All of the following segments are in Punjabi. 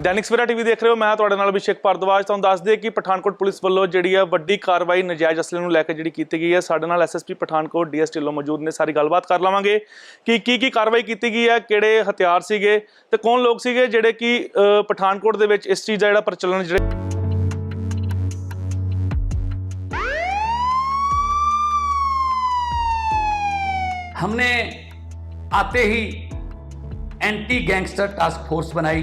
ਦੈਨਿਕ ਸਵੇਰਾ ਟੀਵੀ ਦੇਖ ਰਹੇ ਹੋ ਮੈਂ ਤੁਹਾਡੇ ਨਾਲ ਅਭਿਸ਼ੇਕ ਭਾਰਦਵਾਜ ਤੁਹਾਨੂੰ ਦੱਸ ਦਈਏ ਕਿ ਪਠਾਨਕੋਟ ਪੁਲਿਸ ਵੱਲੋਂ ਜਿਹੜੀ ਹੈ ਵੱਡੀ ਕਾਰਵਾਈ ਨਜਾਇਜ਼ ਅਸਲੇ ਨੂੰ ਲੈ ਕੇ ਜਿਹੜੀ ਕੀਤੀ ਗਈ ਹੈ ਸਾਡੇ ਨਾਲ ਐਸਐਸਪੀ ਪਠਾਨਕੋਟ ਡੀਐਸ ਢਿੱਲੋਂ ਮੌਜੂਦ ਨੇ ਸਾਰੀ ਗੱਲਬਾਤ ਕਰ ਲਵਾਂਗੇ ਕਿ ਕੀ ਕੀ ਕਾਰਵਾਈ ਕੀਤੀ ਗਈ ਹੈ ਕਿਹੜੇ ਹਥਿਆਰ ਸੀਗੇ ਤੇ ਕੌਣ ਲੋਕ ਸੀਗੇ ਜਿਹੜੇ ਕਿ ਅ, ਪਠਾਨਕੋਟ ਦੇ ਵਿੱਚ ਇਸ ਚੀਜ਼ ਦਾ ਜਿਹੜਾ ਪ੍ਰਚਲਨ ਜਿਹੜੇ हमने आते ही एंटी गैंगस्टर टास्क फोर्स बनाई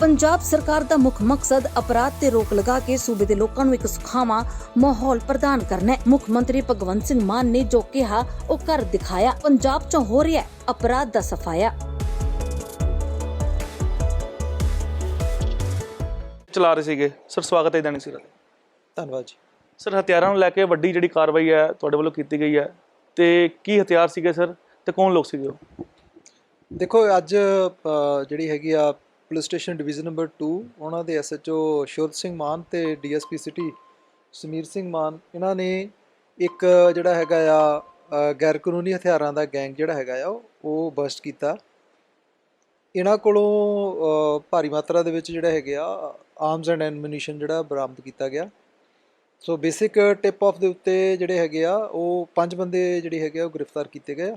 ਪੰਜਾਬ ਸਰਕਾਰ ਦਾ ਮੁੱਖ ਮਕਸਦ ਅਪਰਾਧ ਤੇ ਰੋਕ ਲਗਾ ਕੇ ਸੂਬੇ ਦੇ ਲੋਕਾਂ ਨੂੰ ਇੱਕ ਸੁਖਾਵਾਂ ਮਾਹੌਲ ਪ੍ਰਦਾਨ ਕਰਨਾ ਹੈ। ਮੁੱਖ ਮੰਤਰੀ ਭਗਵੰਤ ਸਿੰਘ ਮਾਨ ਨੇ ਜੋ ਕਿਹਾ ਉਹ ਕਰ ਦਿਖਾਇਆ। ਪੰਜਾਬ 'ਚ ਹੋ ਰਿਹਾ ਹੈ ਅਪਰਾਧ ਦਾ ਸਫਾਇਆ। ਚਲਾ ਰਹੇ ਸੀਗੇ। ਸਰ ਸਵਾਗਤ ਹੈ ਦੈਨਿਕ ਸਵੇਰਾ ਤੇ ਧੰਨਵਾਦ ਜੀ। ਸਰ ਹਥਿਆਰਾਂ ਨੂੰ ਲੈ ਕੇ ਵੱਡੀ ਜਿਹੜੀ ਕਾਰਵਾਈ ਹੈ ਤੁਹਾਡੇ ਵੱਲੋਂ ਕੀਤੀ ਗਈ ਹੈ। ਤੇ ਕੀ ਹਥਿਆਰ ਸੀਗੇ ਸਰ? ਤੇ ਕੌਣ ਲੋਕ ਸੀਗੇ ਉਹ? ਦੇਖੋ ਅੱਜ ਜਿਹੜੀ ਹੈਗੀ ਆ ਪੁਲਿਸ ਸਟੇਸ਼ਨ ਡਿਵੀਜ਼ਨ ਨੰਬਰ 2 ਉਹਨਾਂ ਦੇ ਐਸਐਚਓ ਸ਼ੋਧ ਸਿੰਘ ਮਾਨ ਤੇ ਡੀਐਸਪੀ ਸਿਟੀ ਸਮੀਰ ਸਿੰਘ ਮਾਨ, ਇਹਨਾਂ ਨੇ ਇੱਕ ਜਿਹੜਾ ਹੈਗਾ ਆ ਗੈਰ ਕਾਨੂੰਨੀ ਹਥਿਆਰਾਂ ਦਾ ਗੈਂਗ ਜਿਹੜਾ ਹੈਗਾ ਆ, ਉਹ- ਬਸਟ ਕੀਤਾ। ਇਹਨਾਂ ਕੋਲੋਂ ਭਾਰੀ ਮਾਤਰਾ ਦੇ ਵਿੱਚ ਜਿਹੜਾ ਹੈਗਾ ਆ ਆਰਮਸ ਐਂਡ ਐਮੂਨੀਸ਼ਨ ਜਿਹੜਾ ਬਰਾਮਦ ਕੀਤਾ ਗਿਆ। ਸੋ ਬੇਸਿਕ ਟਿਪ ਆਫ ਦੇ ਉੱਤੇ ਜਿਹੜੇ ਹੈਗੇ ਆ, ਉਹ ਪੰਜ ਬੰਦੇ ਜਿਹੜੇ ਹੈਗੇ ਆ, ਉਹ ਗ੍ਰਿਫਤਾਰ ਕੀਤੇ ਗਏ ਆ।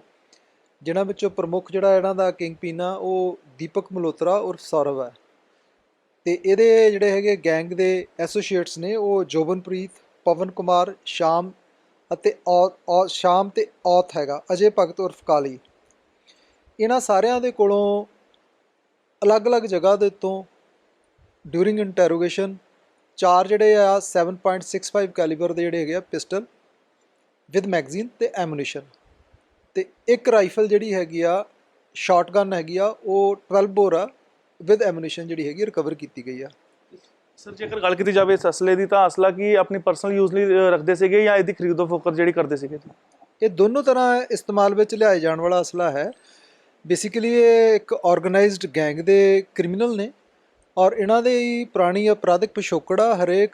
ਜਿਨ੍ਹਾਂ ਵਿੱਚੋਂ ਪ੍ਰਮੁੱਖ ਜਿਹੜਾ ਇਹਨਾਂ ਦਾ ਕਿੰਗ ਪੀਨਾ, ਉਹ ਦੀਪਕ ਮਲਹੋਤਰਾ ਔਰ ਸੌਰਵ ਹੈ। ਤੇ ਇਹਦੇ ਜਿਹੜੇ ਹੈਗੇ ਗੈਂਗ ਦੇ ਐਸੋਸੀਏਟਸ ਨੇ, ਉਹ ਜੋਬਨਪ੍ਰੀਤ, ਪਵਨ ਕੁਮਾਰ, ਸ਼ਾਮ ਅਤੇ ਔ- ਸ਼ਾਮ ਤੇ ਔਤ ਹੈਗਾ, ਅਜੇ ਭਗਤ ਉਰਫ ਕਾਲੀ। ਇਹਨਾਂ ਸਾਰਿਆਂ ਦੇ ਕੋਲੋਂ ਅਲੱਗ-ਅਲੱਗ ਜਗ੍ਹਾ ਦੇ ਤੋਂ ਡਿਊਰਿੰਗ ਇੰਟਰੋਗੇਸ਼ਨ, ਚਾਰ ਜਿਹੜੇ ਆ 7.65 ਕੈਲੀਬਰ ਦੇ ਜਿਹੜੇ ਹੈਗੇ ਆ ਪਿਸਟਲ, ਵਿਦ ਮੈਗਜ਼ੀਨ ਤੇ ਐਮੂਨੀਸ਼ਨ। ਤੇ ਇੱਕ ਰਾਈਫਲ ਜਿਹੜੀ ਹੈਗੀ ਆ ਸ਼ਾਟਗਨ ਹੈਗੀ ਆ ਉਹ 12 ਬੋਰ ਆ ਵਿਦ ਐਮੂਨੀਸ਼ਨ ਜਿਹੜੀ ਹੈਗੀ ਰਿਕਵਰ ਕੀਤੀ ਗਈ ਆ। ਸਰ ਜੇਕਰ ਗੱਲ ਕੀਤੀ ਜਾਵੇ ਇਸ ਅਸਲੇ ਦੀ ਤਾਂ ਅਸਲਾ ਕੀ ਆਪਣੀ ਪਰਸਨਲ ਯੂਜ਼ ਲਈ ਰੱਖਦੇ ਸੀਗੇ ਜਾਂ ਇਹਦੀ ਖਰੀਦੋ ਫੋਕਰ ਜਿਹੜੀ ਕਰਦੇ ਸੀਗੇ? ਇਹ ਦੋਨੋਂ ਤਰ੍ਹਾਂ ਇਸਤੇਮਾਲ ਵਿੱਚ ਲਿਆਏ ਜਾਣ ਵਾਲਾ ਅਸਲਾ ਹੈ। ਬੇਸਿਕਲੀ ਇਹ ਇੱਕ ਆਰਗੇਨਾਈਜ਼ਡ ਗੈਂਗ ਦੇ ਕ੍ਰਿਮੀਨਲ ਨੇ। ਔਰ ਇਹਨਾਂ ਦੇ ਹੀ ਪੁਰਾਣੀ ਅਪਰਾਧਿਕ ਪਿਛੋਕੜ ਆ, ਹਰੇਕ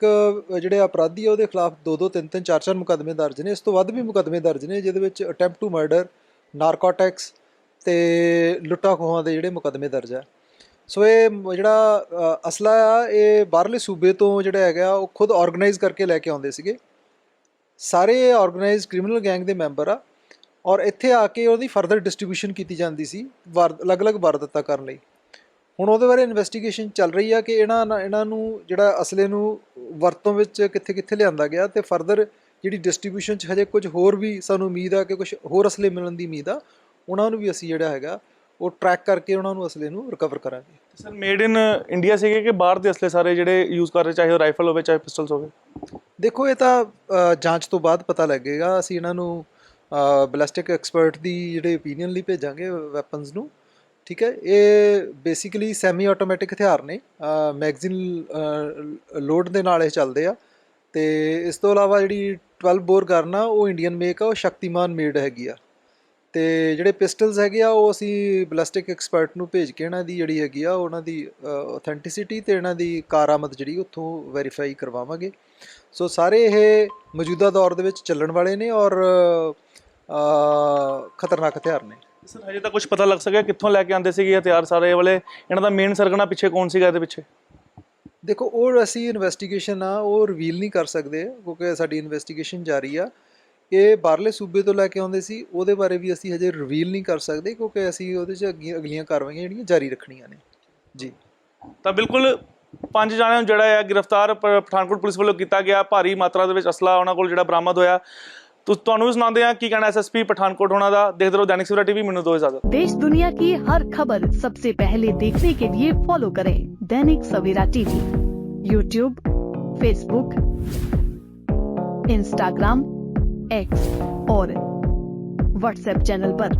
ਜਿਹੜੇ ਅਪਰਾਧੀ ਆ, ਉਹਦੇ ਖਿਲਾਫ ਦੋ ਦੋ, ਤਿੰਨ ਤਿੰਨ, ਚਾਰ ਚਾਰ ਮੁਕੱਦਮੇ ਦਰਜ ਨੇ। ਇਸ ਤੋਂ ਵੱਧ ਵੀ ਮੁਕੱਦਮੇ ਦਰਜ ਨੇ, ਜਿਹਦੇ ਵਿੱਚ ਅਟੈਂਪਟ ਟੂ ਮਰਡਰ, ਨਾਰਕੋਟਿਕਸ ਤੇ ਲੁੱਟਾਂ ਖੋਹਾਂ ਦੇ ਜਿਹੜੇ ਮੁਕੱਦਮੇ ਦਰਜ ਆ। ਸੋ ਇਹ ਜਿਹੜਾ ਅਸਲਾ ਆ, ਇਹ ਬਾਹਰਲੇ ਸੂਬੇ ਤੋਂ ਜਿਹੜਾ ਹੈਗਾ, ਉਹ ਖੁਦ ਆਰਗੇਨਾਈਜ਼ ਕਰਕੇ ਲੈ ਕੇ ਆਉਂਦੇ ਸੀਗੇ। ਸਾਰੇ ਆਰਗੇਨਾਈਜ਼ਡ ਕ੍ਰਿਮੀਨਲ ਗੈਂਗ ਦੇ ਮੈਂਬਰ ਆ। ਔਰ ਇੱਥੇ ਆ ਕੇ ਉਹਦੀ ਫਰਦਰ ਡਿਸਟ੍ਰੀਬਿਊਸ਼ਨ ਕੀਤੀ ਜਾਂਦੀ ਸੀ, ਵਾਰ, ਅਲੱਗ-ਅਲੱਗ ਵਾਰਦਾਤਾਂ ਕਰਨ ਲਈ। ਹੁਣ ਉਹਦੇ ਬਾਰੇ ਇਨਵੈਸਟੀਗੇਸ਼ਨ ਚੱਲ ਰਹੀ ਆ ਕਿ ਇਹਨਾਂ ਇਹਨਾਂ ਨੂੰ ਜਿਹੜਾ ਅਸਲੇ ਨੂੰ ਵਰਤੋਂ ਵਿੱਚ ਕਿੱਥੇ-ਕਿੱਥੇ ਲਿਆਂਦਾ ਗਿਆ ਤੇ ਫਰਦਰ ਜਿਹੜੀ ਡਿਸਟ੍ਰੀਬਿਊਸ਼ਨ 'ਚ ਹਜੇ ਕੁਝ ਹੋਰ ਵੀ ਸਾਨੂੰ ਉਮੀਦ ਆ ਕਿ ਕੁਝ ਹੋਰ ਅਸਲੇ ਮਿਲਣ ਦੀ ਉਮੀਦ ਆ ਉਹਨਾਂ ਨੂੰ ਵੀ ਅਸੀਂ ਜਿਹੜਾ ਹੈਗਾ ਉਹ ਟਰੈਕ ਕਰਕੇ ਉਹਨਾਂ ਨੂੰ ਅਸਲੇ ਨੂੰ ਰਿਕਵਰ ਕਰਾਂਗੇ। ਸਰ ਮੇਡ ਇਨ ਇੰਡੀਆ ਸੀਗੇ ਕਿ ਬਾਹਰ ਦੇ ਅਸਲੇ ਸਾਰੇ ਜਿਹੜੇ ਯੂਜ਼ ਕਰ ਰਹੇ ਚਾਹੇ ਉਹ ਰਾਈਫਲ ਹੋਵੇ ਚਾਹੇ ਪਿਸਟਲਸ ਹੋਵੇ? ਦੇਖੋ ਇਹ ਤਾਂ ਜਾਂਚ ਤੋਂ ਬਾਅਦ ਪਤਾ ਲੱਗੇਗਾ। ਅਸੀਂ ਇਹਨਾਂ ਨੂੰ ਬੈਲਿਸਟਿਕ ਐਕਸਪਰਟ ਦੀ ਜਿਹੜੇ ਓਪੀਨੀਅਨ ਲਈ ਭੇਜਾਂਗੇ ਵੈਪਨਸ ਨੂੰ। ਠੀਕ ਹੈ, ਇਹ ਬੇਸਿਕਲੀ ਸੈਮੀ ਆਟੋਮੈਟਿਕ ਹਥਿਆਰ ਨੇ ਮੈਗਜ਼ੀਨ ਲੋਡ ਦੇ ਨਾਲ ਇਹ ਚੱਲਦੇ ਆ ਤੇ ਇਸ ਤੋਂ ਇਲਾਵਾ ਜਿਹੜੀ 12 ਬੋਰ ਗਨ ਆ, ਉਹ ਇੰਡੀਅਨ ਮੇਕ ਆ, ਉਹ ਸ਼ਕਤੀਮਾਨ ਮੇਡ ਹੈਗੀ ਆ। ਤੇ ਜਿਹੜੇ ਪਿਸਟਲਸ ਹੈਗੇ ਆ, ਉਹ ਅਸੀਂ ਬੈਲਿਸਟਿਕ ਐਕਸਪਰਟ ਨੂੰ ਭੇਜ ਕੇ ਇਹਨਾਂ ਦੀ ਜਿਹੜੀ ਹੈਗੀ ਆ, ਉਹਨਾਂ ਦੀ ਆਥੈਂਟਿਸਿਟੀ ਤੇ ਇਹਨਾਂ ਦੀ ਕਾਰਾਮਦ ਜਿਹੜੀ ਉੱਥੋਂ ਵੈਰੀਫਾਈ ਕਰਵਾਵਾਂਗੇ। ਸੋ ਸਾਰੇ ਇਹ ਮੌਜੂਦਾ ਦੌਰ ਦੇ ਵਿੱਚ ਚੱਲਣ ਵਾਲੇ ਨੇ ਔਰ ਖਤਰਨਾਕ ਹਥਿਆਰ ਨੇ। ਸਰ ਹਜੇ ਤਾਂ ਕੁਝ ਪਤਾ ਲੱਗ ਸਕਿਆ ਕਿੱਥੋਂ ਲੈ ਕੇ ਆਉਂਦੇ ਸੀਗੇ ਹਥਿਆਰ ਸਾਰੇ ਇਹ ਵਾਲੇ? ਇਹਨਾਂ ਦਾ ਮੇਨ ਸਰਗਣਾ ਪਿੱਛੇ ਕੌਣ ਸੀਗਾ ਇਹਦੇ ਪਿੱਛੇ? ਦੇਖੋ ਉਹ ਅਸੀਂ ਇਨਵੈਸਟੀਗੇਸ਼ਨ ਆ ਉਹ ਰਿਵੀਲ ਨਹੀਂ ਕਰ ਸਕਦੇ ਕਿਉਂਕਿ ਸਾਡੀ ਇਨਵੈਸਟੀਗੇਸ਼ਨ ਜਾਰੀ ਆ। ਇਹ ਬਾਹਰਲੇ ਸੂਬੇ ਤੋਂ ਲੈ ਕੇ ਆਉਂਦੇ ਸੀ ਉਹਦੇ ਬਾਰੇ ਵੀ ਅਸੀਂ ਹਜੇ ਰਿਵੀਲ ਨਹੀਂ ਕਰ ਸਕਦੇ ਕਿਉਂਕਿ ਅਸੀਂ ਉਹਦੇ 'ਚ ਅੱਗੇ- ਅਗਲੀਆਂ ਕਾਰਵਾਈਆਂ ਜਿਹੜੀਆਂ ਜਾਰੀ ਰੱਖਣੀਆਂ ਨੇ। ਜੀ। ਤਾਂ ਬਿਲਕੁਲ ਪੰਜ ਜਣਿਆਂ ਨੂੰ ਜਿਹੜਾ ਹੈ ਗ੍ਰਿਫਤਾਰ ਪਠਾਨਕੋਟ ਪੁਲਿਸ ਵੱਲੋਂ ਕੀਤਾ ਗਿਆ ਭਾਰੀ ਮਾਤਰਾ ਦੇ ਵਿੱਚ ਅਸਲਾ ਉਹਨਾਂ ਕੋਲ ਜਿਹੜਾ ਬਰਾਮਦ ਹੋਇਆ। ਤੁਹਾਨੂੰ ਵੀ ਸੁਣਾਉਂਦੇ ਆ ਕੀ ਕਹਿਣਾ ਐਸਐਸਪੀ ਪਠਾਨਕੋਟ ਹੋਣਾ ਦਾ ਦੇਖਦੇ ਰਹੋ ਦੈਨਿਕ ਸਵੇਰਾ ਟੀਵੀ ਮੈਨੂੰ ਦੋ ਇਜਾਜ਼ਤ देश दुनिया की हर खबर सबसे पहले देखने के लिए फॉलो करें Dainik Savera TV YouTube Facebook Instagram X और व्हाट्सएप चैनल पर।